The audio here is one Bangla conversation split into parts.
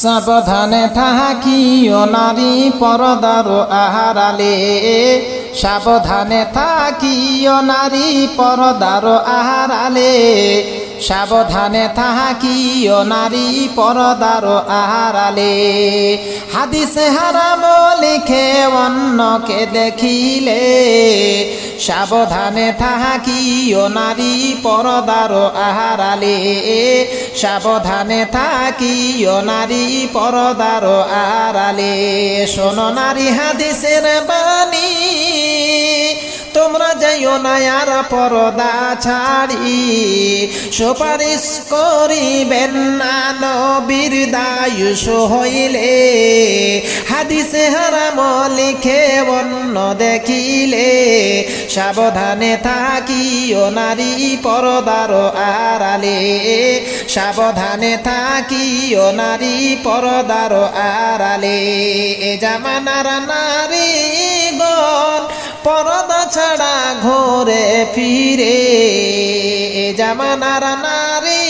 সাবধানে থাকিও নারী পরদার আহারালে। সাবধানে থাকিও নারী পরদার আহারালে। সাবধানে থাকিও নারী পরদার আহারালে। হাদিসে হারাম লিখে অন্যকে দেখিলে। সাবধানে থাকিও নারী পরদার আহারালে। সাবধানে থাকিও নারী পরদার আহারালে। শোনো নারী হাদিসের বাণী যাইও না আর পরদা ছাড়ি। সুপারিশ করিবেন না নবীর দায়ুষ হইলে। হাদিসে হারাম লিখে অন্য দেখিলে। সাবধানে থাকিও নারী পরদার আড়ালে। সাবধানে থাকিও নারী পরদার আড়ালে। এ জামানার নারী ফিরে, এ জামানার নারী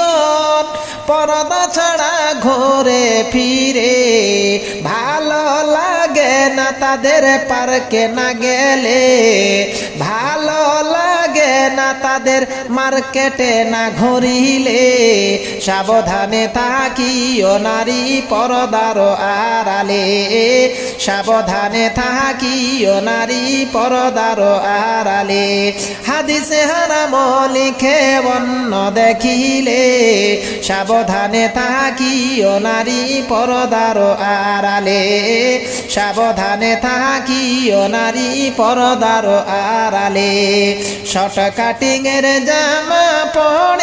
গণ পরদা ছাড়া ঘরে ফিরে। ভালো লাগে না তাদের পার্কে না গেলে, ভালো তাদের মার্কেটে না ঘুরিলে সাবধানে থাকিও নারী পরদার আড়ালে। সাবধানে থাকিও নারী পরদার আড়ালে। হাদিসে হারাম লিখে বন্য দেখিলে সাবধানে থাকিও নারী পরদার আড়ালে। সাবধানে থাকিও নারী পরদার আড়ালে। শর্ট কাটিং এর জামা পড়ে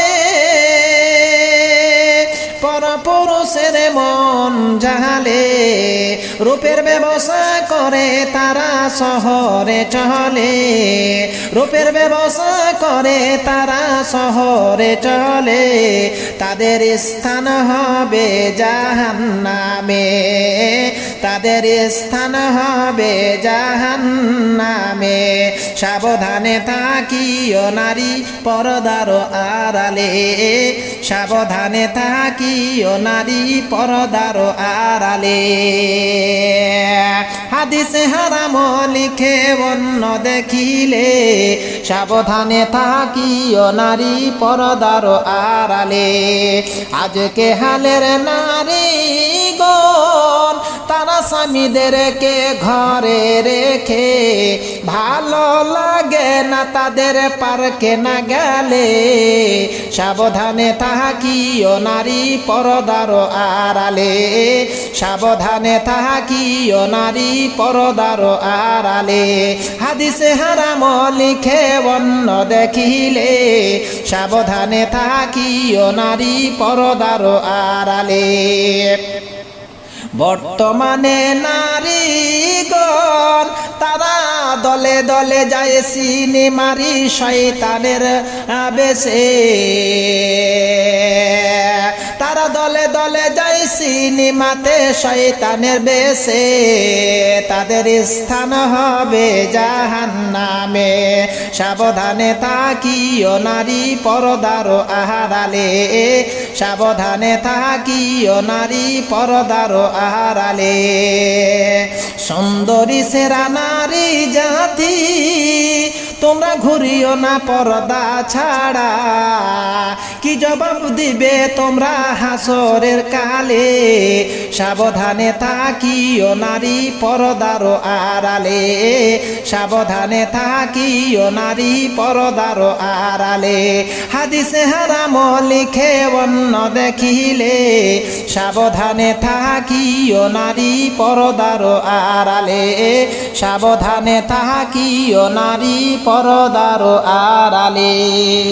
জাহালে রূপের ব্যবসা করে তারা শহরে চলে। রূপের ব্যবসা করে তারা শহরে চলে। তাদের স্থান হবে জাহান নামে তাদের স্থান হবে জাহান নামে সাবধানে থাকিও নারী পরদার আড়ালে। সাবধানে থাকিও নারী পরদার আড়ালে হাদিসে হারাম লিখে অন্য দেখিলে। সাবধানে থাকিও নারী পরদার আড়ালে। আজকে হালের নারী স্বামীদেরকে ঘরে রেখে ভালো লাগে না তাদের পার্কে না গেলে, সাবধানে থাকিও নারী পরদার আড়ালে, সাবধানে থাকিও নারী পরদার আড়ালে। হাদিসে হারাম লিখে অন্য দেখিলে, সাবধানে থাকিও নারী পরদার আড়ালে। বর্তমানে নারীগণ তারা দলে দলে যায় সিনেমারি শয়তানের বেশে সিনেমাতে শয়তানের বেশে, তাদের স্থান হবে জাহান নামে সাবধানে তাকিও নারী পরদার আহারালে, সাবধানে তাকিও নারী পরদার আহারালে। সুন্দরী সেরা নারী জাতি তোমরা ঘুরিও না পর্দা ছাড়া। কি জবাব দিবে তোমরা হাসরের কালে? সাবধানে তাকিও নারী পরদার আড়ালে। সাবধানে তাকিও নারী পরদার আড়ালে। হাদিসে হারাম লিখে অন্য দেখিলে। সাবধানে থাকিও নারী পরদার আড়ালে। সাবধানে থাকিও নারী পরদার আড়ালে।